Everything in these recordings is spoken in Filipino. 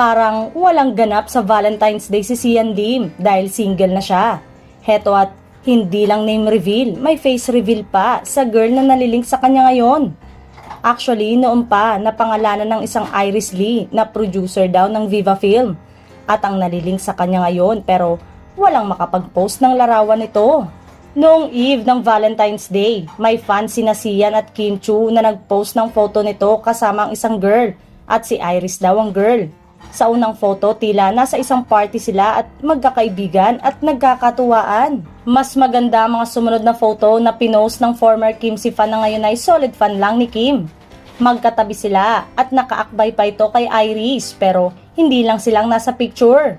Parang walang ganap sa Valentine's Day si Sian Lim dahil single na siya. Heto at hindi lang name reveal, may face reveal pa sa girl na nalilink sa kanya ngayon. Actually, noon pa, napangalanan ng isang Iris Lee na producer daw ng Viva Film. At ang nalilink sa kanya ngayon pero walang makapag-post ng larawan nito. Noong eve ng Valentine's Day, may fans sina Sian at Kim Chu na nag-post ng photo nito kasama ang isang girl at si Iris daw ang girl. Sa unang photo, tila nasa isang party sila at magkakaibigan at nagkakatuwaan. Mas maganda mga sumunod na photo na pinost ng former Kim si fan na ngayon ay solid fan lang ni Kim. Magkatabi sila at nakaakbay pa ito kay Iris pero hindi lang silang nasa picture.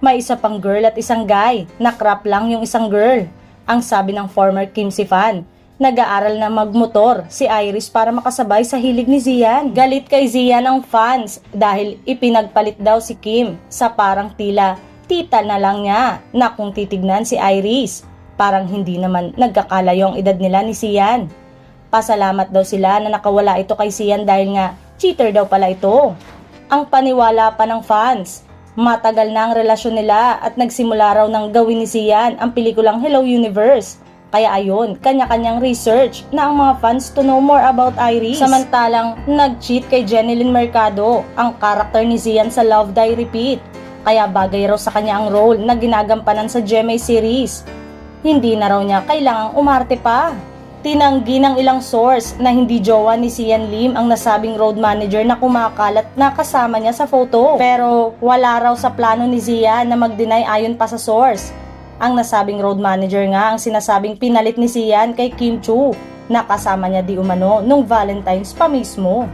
May isa pang girl at isang guy, na crop lang yung isang girl. Ang sabi ng former Kim si fan, nag-aaral na magmotor si Iris para makasabay sa hilig ni Zian. Galit kay Zian ang fans dahil ipinagpalit daw si Kim sa parang tila tita na lang niya na kung titignan si Iris. Parang hindi naman nagkakalayo ang edad nila ni Sian. Pasalamat daw sila na nakawala ito kay Sian dahil nga cheater daw pala ito. Ang paniwala pa ng fans, matagal na ang relasyon nila at nagsimula raw ng gawin ni Sian ang pelikulang Hello Universe. Kaya ayon, kanya-kanyang research na ang mga fans to know more about Iris. Samantalang nag-cheat kay Jenilyn Mercado, ang karakter ni Zian sa Love Die Repeat. Kaya bagay raw sa kanya ang role na ginagampanan sa GMA series. Hindi na raw niya kailangang umarte pa. Tinanggi ng ilang source na hindi jowa ni Sian Lim ang nasabing road manager na kumakalat na kasama niya sa photo. Pero wala raw sa plano ni Zian na mag-deny ayon pa sa source. Ang nasabing road manager nga ang sinasabing pinalit ni Sian kay Kim Chu na kasama niya di umano nung Valentine's pa mismo.